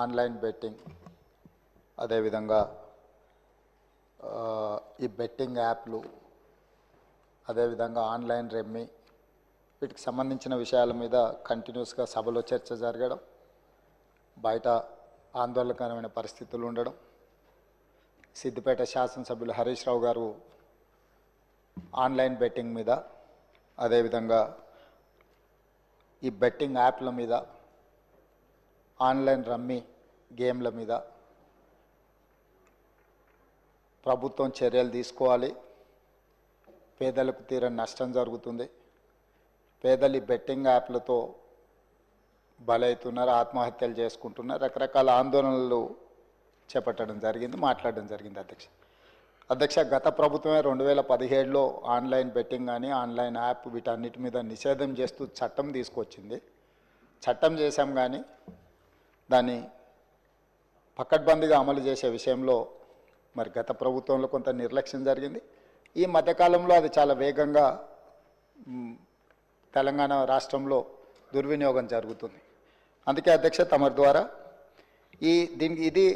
Online betting. అదేవిధంగా ఈ betting యాప్లు అదేవిధంగా ఆన్లైన్ రెమ్మి వీటికి సంబంధించిన విషయాల మీద కంటిన్యూస్గా సభలో చర్చ జరగడం బయట ఆందోళనకరమైన పరిస్థితులు ఉండడం. సిద్దిపేట శాసనసభ్యులు హరీష్ రావు గారు ఆన్లైన్ బెట్టింగ్ మీద అదేవిధంగా ఈ బెట్టింగ్ యాప్ల మీద ఆన్లైన్ రమ్మీ గేమ్ల మీద. ప్రభుత్వం చర్యలు తీసుకోవాలి. పేదలకు తీరని నష్టం జరుగుతుంది. పేదలు బెట్టింగ్ యాప్లతో బలవుతున్నారు ఆత్మహత్యలు చేసుకుంటున్నారు రకరకాల ఆందోళనలు చేపట్టడం జరిగింది మాట్లాడడం జరిగింది అధ్యక్ష. అధ్యక్ష గత ప్రభుత్వమే రెండు వేల పదిహేడులో ఆన్లైన్ బెట్టింగ్ కానీ ఆన్లైన్ యాప్ వీటన్నిటి మీద నిషేధం చేస్తూ చట్టం తీసుకొచ్చింది. చట్టం చేశాం కానీ దాన్ని పకడ్బందీగా అమలు చేసే విషయంలో మరి గత ప్రభుత్వంలో కొంత నిర్లక్ష్యం జరిగింది. ఈ మధ్యకాలంలో అది చాలా వేగంగా తెలంగాణ రాష్ట్రంలో దుర్వినియోగం జరుగుతుంది. అందుకే అధ్యక్ష తమరి ద్వారా ఈ దీనికి ఇది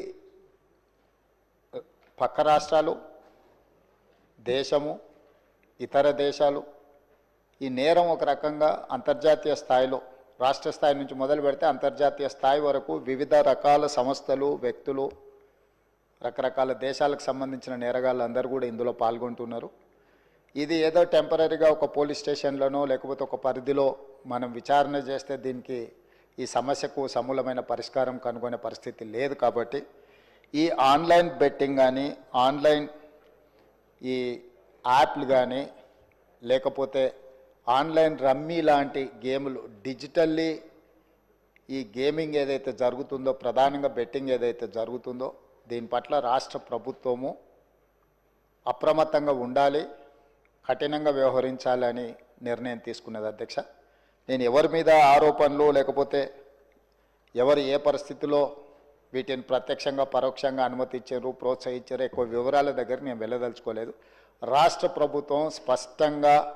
పక్క రాష్ట్రాలు దేశము ఇతర దేశాలు ఈ నేరం ఒక రకంగా అంతర్జాతీయ స్థాయిలో రాష్ట్ర స్థాయి నుంచి మొదలు పెడితే అంతర్జాతీయ స్థాయి వరకు వివిధ రకాల సంస్థలు వ్యక్తులు రకరకాల దేశాలకు సంబంధించిన నేరగాళ్ళు అందరూ కూడా ఇందులో పాల్గొంటున్నారు. ఇది ఏదో టెంపరీగా ఒక పోలీస్ స్టేషన్లోనో లేకపోతే ఒక పరిధిలో మనం విచారణ చేస్తే దీనికి ఈ సమస్యకు సమూలమైన పరిష్కారం కనుగొనే పరిస్థితి లేదు కాబట్టి ఈ ఆన్లైన్ బెట్టింగ్ కానీ ఆన్లైన్ ఈ యాప్లు కానీ లేకపోతే ఆన్లైన్ రమ్మీ లాంటి గేములు డిజిటల్లీ ఈ గేమింగ్ ఏదైతే జరుగుతుందో ప్రధానంగా బెట్టింగ్ ఏదైతే జరుగుతుందో దీని పట్ల రాష్ట్ర ప్రభుత్వము అప్రమత్తంగా ఉండాలి కఠినంగా వ్యవహరించాలని నిర్ణయం తీసుకున్నది అధ్యక్ష. నేను ఎవరి మీద ఆరోపణలు లేకపోతే ఎవరు ఏ పరిస్థితిలో వీటిని ప్రత్యక్షంగా పరోక్షంగా అనుమతించారు ప్రోత్సహించారు ఎక్కువ వివరాల దగ్గర నేను వెళ్ళదలుచుకోలేదు. రాష్ట్ర ప్రభుత్వం స్పష్టంగా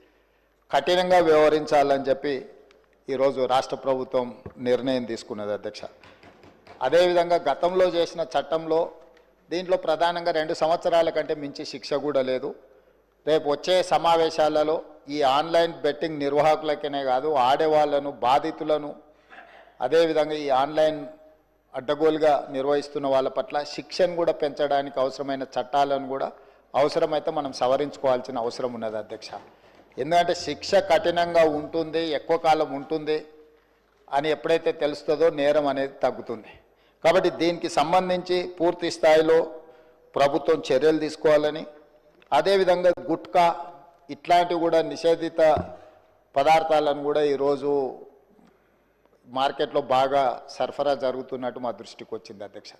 కఠినంగా వ్యవహరించాలని చెప్పి ఈరోజు రాష్ట్ర ప్రభుత్వం నిర్ణయం తీసుకున్నది అధ్యక్ష. అదేవిధంగా గతంలో చేసిన చట్టంలో దీంట్లో ప్రధానంగా రెండు సంవత్సరాల కంటే మించి శిక్ష కూడా లేదు. రేపు వచ్చే సమావేశాలలో ఈ ఆన్లైన్ బెట్టింగ్ నిర్వాహకులకనే కాదు ఆడేవాళ్ళను బాధితులను అదేవిధంగా ఈ ఆన్లైన్ అడ్డగోలుగా నిర్వహిస్తున్న వాళ్ళ పట్ల శిక్షను కూడా పెంచడానికి అవసరమైన చట్టాలను కూడా అవసరమైతే మనం సవరించుకోవాల్సిన అవసరం ఉన్నది అధ్యక్ష. ఎందుకంటే శిక్ష కఠినంగా ఉంటుంది ఎక్కువ కాలం ఉంటుంది అని ఎప్పుడైతే తెలుస్తుందో నేరం అనేది తగ్గుతుంది. కాబట్టి దీనికి సంబంధించి పూర్తి స్థాయిలో ప్రభుత్వం చర్యలు తీసుకోవాలని అదేవిధంగా గుట్కా ఇట్లాంటివి కూడా నిషేధిత పదార్థాలను కూడా ఈరోజు మార్కెట్లో బాగా సరఫరా జరుగుతున్నట్టు మా దృష్టికి వచ్చింది అధ్యక్ష.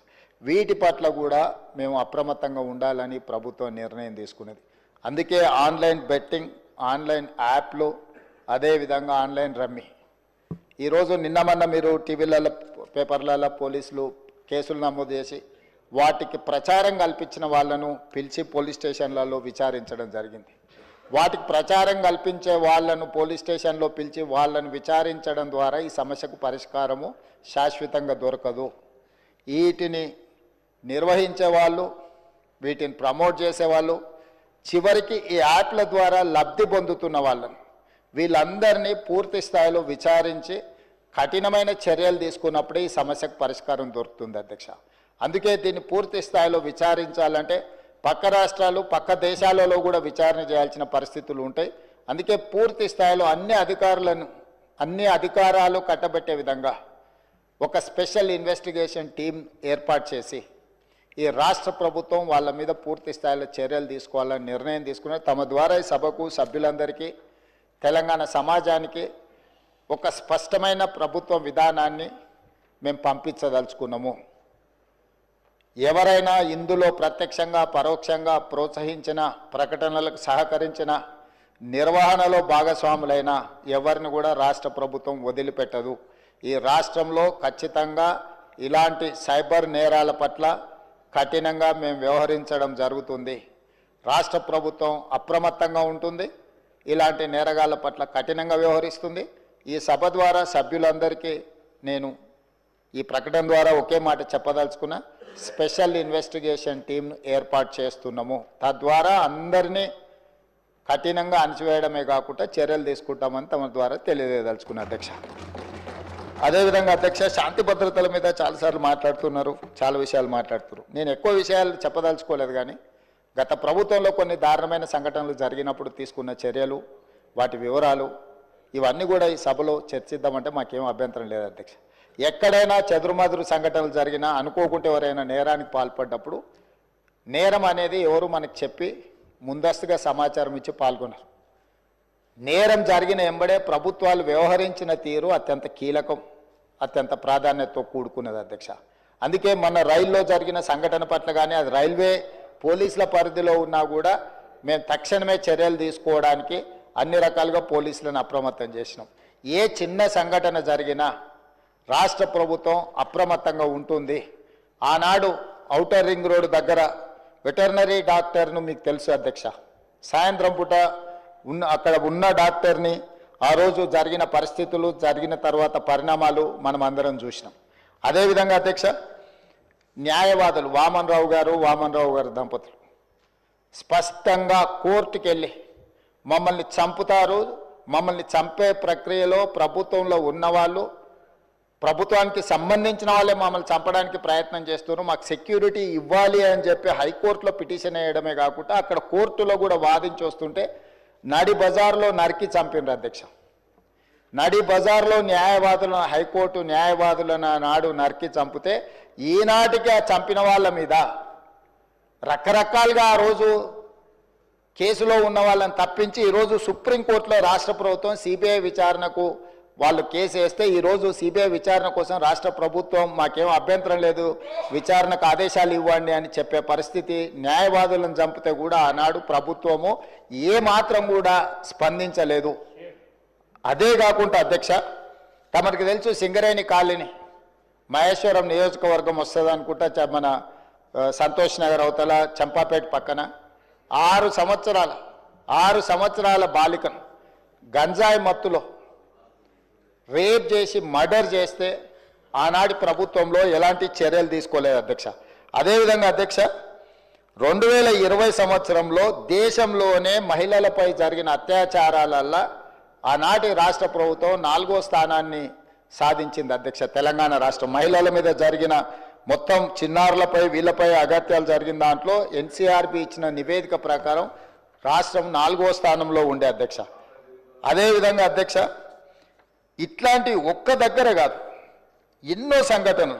వీటి పట్ల కూడా మేము అప్రమత్తంగా ఉండాలని ప్రభుత్వం నిర్ణయం తీసుకున్నది. అందుకే ఆన్లైన్ బెట్టింగ్ ఆన్లైన్ యాప్లు అదేవిధంగా ఆన్లైన్ రమ్మి. ఈరోజు నిన్న మొన్న మీరు టీవీలలో పేపర్లలో పోలీసులు కేసులు నమోదు చేసి వాటికి ప్రచారం కల్పించిన వాళ్ళను పిలిచి పోలీస్ స్టేషన్లలో విచారించడం జరిగింది. వాటికి ప్రచారం కల్పించే వాళ్ళను పోలీస్ స్టేషన్లో పిలిచి వాళ్ళను విచారించడం ద్వారా ఈ సమస్యకు పరిష్కారము శాశ్వతంగా దొరకదు. వీటిని నిర్వహించే వాళ్ళు వీటిని ప్రమోట్ చేసేవాళ్ళు చివరికి ఈ యాప్ల ద్వారా లబ్ధి పొందుతున్న వాళ్ళను వీళ్ళందరినీ పూర్తి స్థాయిలో విచారించి కఠినమైన చర్యలు తీసుకున్నప్పుడే ఈ సమస్యకు పరిష్కారం దొరుకుతుంది అధ్యక్ష. అందుకే దీన్ని పూర్తి స్థాయిలో విచారించాలంటే పక్క రాష్ట్రాలు పక్క దేశాలలో కూడా విచారణ చేయాల్సిన పరిస్థితులు ఉంటాయి. అందుకే పూర్తి స్థాయిలో అన్ని అధికారులను అన్ని అధికారాలు కట్టబెట్టే విధంగా ఒక స్పెషల్ ఇన్వెస్టిగేషన్ టీం ఏర్పాటు చేసి ఈ రాష్ట్ర ప్రభుత్వం వాళ్ళ మీద పూర్తి స్థాయిలో చర్యలు తీసుకోవాలని నిర్ణయం తీసుకున్నారు తమ ద్వారా ఈ సభకు సభ్యులందరికీ తెలంగాణ సమాజానికి ఒక స్పష్టమైన ప్రభుత్వ విధానాన్ని మేము పంపించదలుచుకున్నాము. ఎవరైనా ఇందులో ప్రత్యక్షంగా పరోక్షంగా ప్రోత్సహించిన ప్రకటనలకు సహకరించిన నిర్వహణలో భాగస్వాములైన ఎవరిని కూడా రాష్ట్ర ప్రభుత్వం వదిలిపెట్టదు. ఈ రాష్ట్రంలో ఖచ్చితంగా ఇలాంటి సైబర్ నేరాల పట్ల కఠినంగా మేము వ్యవహరించడం జరుగుతుంది. రాష్ట్ర ప్రభుత్వం అప్రమత్తంగా ఉంటుంది. ఇలాంటి నేరగాళ్ళ పట్ల కఠినంగా వ్యవహరిస్తుంది. ఈ సభ ద్వారా సభ్యులందరికీ నేను ఈ ప్రకటన ద్వారా ఒకే మాట చెప్పదలుచుకున్న. స్పెషల్ ఇన్వెస్టిగేషన్ టీంను ఏర్పాటు చేస్తున్నాము. తద్వారా అందరినీ కఠినంగా అణచివేయడమే కాకుండా చర్యలు తీసుకుంటామని తమ ద్వారా తెలియజేయదలుచుకున్న అధ్యక్ష. అదేవిధంగా అధ్యక్ష శాంతి భద్రతల మీద చాలాసార్లు మాట్లాడుతున్నారు చాలా విషయాలు మాట్లాడుతున్నారు. నేను ఎక్కువ విషయాలు చెప్పదలుచుకోలేదు కానీ గత ప్రభుత్వంలో కొన్ని దారుణమైన సంఘటనలు జరిగినప్పుడు తీసుకున్న చర్యలు వాటి వివరాలు ఇవన్నీ కూడా ఈ సభలో చర్చిద్దామంటే మాకేం అభ్యంతరం లేదు అధ్యక్ష. ఎక్కడైనా చెదురుమదురు సంఘటనలు జరిగినా అనుకోకుంటే ఎవరైనా నేరానికి పాల్పడ్డప్పుడు నేరం అనేది ఎవరు మనకు చెప్పి ముందస్తుగా సమాచారం ఇచ్చి పాల్గొన్నారు నేరం జరిగిన ఎంబడే ప్రభుత్వాలు వ్యవహరించిన తీరు అత్యంత కీలకం. అత్యంత ప్రాధాన్యతతో కూడుకున్నది అధ్యక్ష. అందుకే మన రైల్లో జరిగిన సంఘటన పట్ల కానీ అది రైల్వే పోలీసుల పరిధిలో ఉన్నా కూడా మేము తక్షణమే చర్యలు తీసుకోవడానికి అన్ని రకాలుగా పోలీసులను అప్రమత్తం చేసినాం. ఏ చిన్న సంఘటన జరిగినా రాష్ట్ర ప్రభుత్వం అప్రమత్తంగా ఉంటుంది. ఆనాడు ఔటర్ రింగ్ రోడ్ దగ్గర వెటర్నరీ డాక్టర్ను మీకు తెలుసు అధ్యక్ష. సాయంత్రం పూట ఉన్న అక్కడ ఉన్న డాక్టర్ని ఆ రోజు జరిగిన పరిస్థితులు జరిగిన తర్వాత పరిణామాలు మనం అందరం చూసినాం. అదేవిధంగా అధ్యక్ష న్యాయవాదులు వామన్ రావు గారు వామన్ రావు గారు దంపతులు స్పష్టంగా కోర్టుకి వెళ్ళి మమ్మల్ని చంపుతారు మమ్మల్ని చంపే ప్రక్రియలో ప్రభుత్వంలో ఉన్నవాళ్ళు ప్రభుత్వానికి సంబంధించిన వాళ్ళే మమ్మల్ని చంపడానికి ప్రయత్నం చేస్తున్నారు మాకు సెక్యూరిటీ ఇవ్వాలి అని చెప్పి హైకోర్టులో పిటిషన్ వేయడమే కాకుండా అక్కడ కోర్టులో కూడా వాదించి వస్తుంటే నడి బజార్లో నరికి చంపిండ్రు అధ్యక్ష. నడి బజార్లో న్యాయవాదులను హైకోర్టు న్యాయవాదులను నాడు నరికి చంపితే ఈనాటికి చంపిన వాళ్ళ మీద రకరకాలుగా ఆ రోజు కేసులో ఉన్న వాళ్ళని తప్పించి ఈరోజు సుప్రీంకోర్టులో రాష్ట్ర ప్రభుత్వం సిబిఐ విచారణకు వాళ్ళు కేసు వేస్తే ఈరోజు సిబిఐ విచారణ కోసం రాష్ట్ర ప్రభుత్వం మాకేం అభ్యంతరం లేదు. విచారణకు ఆదేశాలు ఇవ్వండి అని చెప్పే పరిస్థితి న్యాయవాదులను చంపితే కూడా ఆనాడు ప్రభుత్వము ఏ మాత్రం కూడా స్పందించలేదు. అదే కాకుండా అధ్యక్ష తమకు తెలుసు సింగరేణి కాలనీ మహేశ్వరం నియోజకవర్గం వస్తుంది అనుకుంటా చ- మన సంతోష్ నగర్ అవతల చంపాపేట పక్కన. ఆరు సంవత్సరాల ఆరు సంవత్సరాల బాలికను గంజాయి మత్తులో రేప్ చేసి మర్డర్ చేస్తే ఆనాటి ప్రభుత్వంలో ఎలాంటి చర్యలు తీసుకోలేదు అధ్యక్ష. అదేవిధంగా అధ్యక్ష రెండు వేల ఇరవై సంవత్సరంలో దేశంలోనే మహిళలపై జరిగిన అత్యాచారాలల్ల ఆనాటి రాష్ట్ర ప్రభుత్వం నాలుగో స్థానాన్ని సాధించింది అధ్యక్ష. తెలంగాణ రాష్ట్రం మహిళల మీద జరిగిన మొత్తం చిన్నారులపై వీళ్ళపై అగత్యాలు జరిగిన దాంట్లో ఎన్సీఆర్బి ఇచ్చిన నివేదిక ప్రకారం రాష్ట్రం నాలుగో స్థానంలో ఉండే అధ్యక్ష. అదేవిధంగా అధ్యక్ష ఇట్లాంటి ఒక్క దగ్గర కాదు. ఎన్నో సంఘటనలు.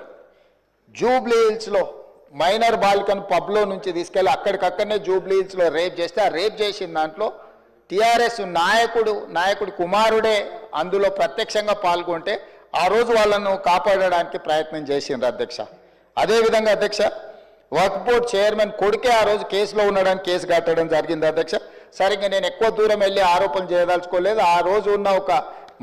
జూబ్లీ హిల్స్లో మైనర్ బాలికను పబ్లో నుంచి తీసుకెళ్ళి అక్కడికక్కడనే జూబ్లీ హిల్స్లో రేప్ చేస్తే ఆ రేప్ చేసిన దాంట్లో టీఆర్ఎస్ నాయకుడు నాయకుడి కుమారుడే అందులో ప్రత్యక్షంగా పాల్గొంటే ఆ రోజు వాళ్ళను కాపాడడానికి ప్రయత్నం చేసిండ్రు అధ్యక్ష. అదేవిధంగా అధ్యక్ష వర్క్ బోర్డ్ చైర్మన్ కొడుకే ఆ రోజు కేసులో ఉండడానికి కేసు కట్టడం జరిగింది అధ్యక్ష. సరిగ్గా నేను ఎక్కువ దూరం వెళ్ళి ఆరోపణలు చేయదలుచుకోలేదు. ఆ రోజు ఉన్న ఒక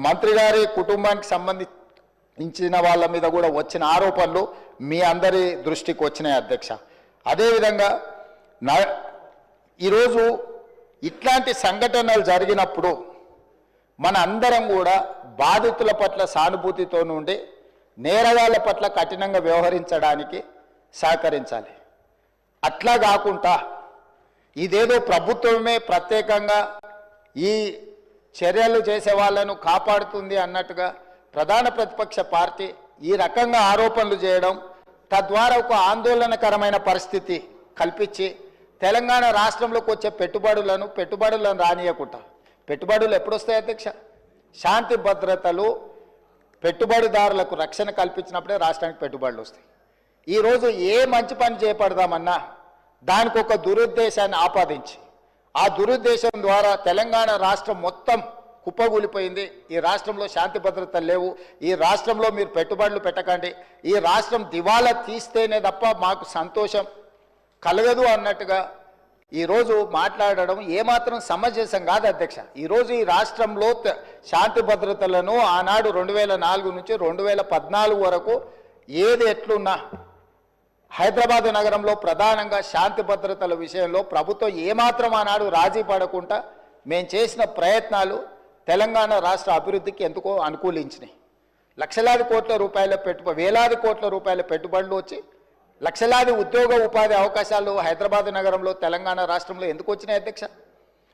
మంత్రి గారి కుటుంబానికి సంబంధించిన వాళ్ళ మీద కూడా వచ్చిన ఆరోపణలు మీ అందరి దృష్టికి వచ్చినాయి అధ్యక్ష. అదేవిధంగా నా ఈరోజు ఇట్లాంటి సంఘటనలు జరిగినప్పుడు మన అందరం కూడా బాధితుల పట్ల సానుభూతితో నుండి నేరగాళ్ళ పట్ల కఠినంగా వ్యవహరించడానికి సహకరించాలి. అట్లా కాకుండా ఇదేదో ప్రభుత్వమే ప్రత్యేకంగా ఈ చర్యలు చేసే వాళ్ళను కాపాడుతుంది అన్నట్టుగా ప్రధాన ప్రతిపక్ష పార్టీ ఈ రకంగా ఆరోపణలు చేయడం తద్వారా ఒక ఆందోళనకరమైన పరిస్థితి కల్పించి తెలంగాణ రాష్ట్రంలోకి వచ్చే పెట్టుబడులను పెట్టుబడులను రానియకుండా. పెట్టుబడులు ఎప్పుడు వస్తాయి అధ్యక్ష? శాంతి భద్రతలు పెట్టుబడిదారులకు రక్షణ కల్పించినప్పుడే రాష్ట్రానికి పెట్టుబడులు వస్తాయి. ఈరోజు ఏ మంచి పని చేపడదామన్నా దానికి ఒక దురుద్దేశాన్ని ఆపాదించి ఆ దురుద్దేశం ద్వారా తెలంగాణ రాష్ట్రం మొత్తం కుప్పగూలిపోయింది. ఈ రాష్ట్రంలో శాంతి భద్రతలు లేవు. ఈ రాష్ట్రంలో మీరు పెట్టుబడులు పెట్టకండి. ఈ రాష్ట్రం దివాలా తీస్తేనే తప్ప మాకు సంతోషం కలగదు అన్నట్టుగా ఈరోజు మాట్లాడడం ఏమాత్రం సమంజసం కాదు అధ్యక్ష. ఈరోజు ఈ రాష్ట్రంలో శాంతి భద్రతలను ఆనాడు రెండు వేల నాలుగు నుంచి రెండు వేల పద్నాలుగు వరకు ఏది ఎట్లున్నా హైదరాబాద్ నగరంలో ప్రధానంగా శాంతి భద్రతల విషయంలో ప్రభుత్వం ఏమాత్రం ఆనాడు రాజీ పడకుండా మేము చేసిన ప్రయత్నాలు తెలంగాణ రాష్ట్ర అభివృద్ధికి ఎందుకో అనుకూలించినాయి. లక్షలాది కోట్ల రూపాయల పెట్టు వేలాది కోట్ల రూపాయల పెట్టుబడులు వచ్చి లక్షలాది ఉద్యోగ ఉపాధి అవకాశాలు హైదరాబాద్ నగరంలో తెలంగాణ రాష్ట్రంలో ఎందుకు వచ్చినాయి అధ్యక్ష?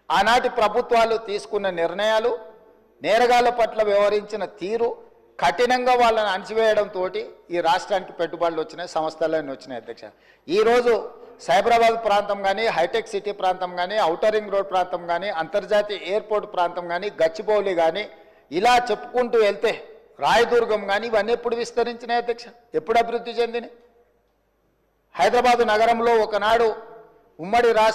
ఆనాటి ప్రభుత్వాలు తీసుకున్న నిర్ణయాలు నేరగాళ్ళ పట్ల వ్యవహరించిన తీరు కఠినంగా వాళ్ళని అణచివేయడంతో ఈ రాష్ట్రానికి పెట్టుబడులు వచ్చినాయి సంస్థలన్నీ వచ్చినాయి అధ్యక్ష. ఈరోజు సైబరాబాద్ ప్రాంతం కానీ హైటెక్ సిటీ ప్రాంతం కానీ ఔటర్ రింగ్ రోడ్ ప్రాంతం కానీ అంతర్జాతీయ ఎయిర్పోర్ట్ ప్రాంతం కానీ గచ్చిబౌలి కానీ ఇలా చెప్పుకుంటూ వెళ్తే రాయదుర్గం కానీ ఇవన్నీ ఎప్పుడు విస్తరించినాయి అధ్యక్ష? ఎప్పుడు అభివృద్ధి చెందినాయి? హైదరాబాదు నగరంలో ఒకనాడు ఉమ్మడి రాష్ట్ర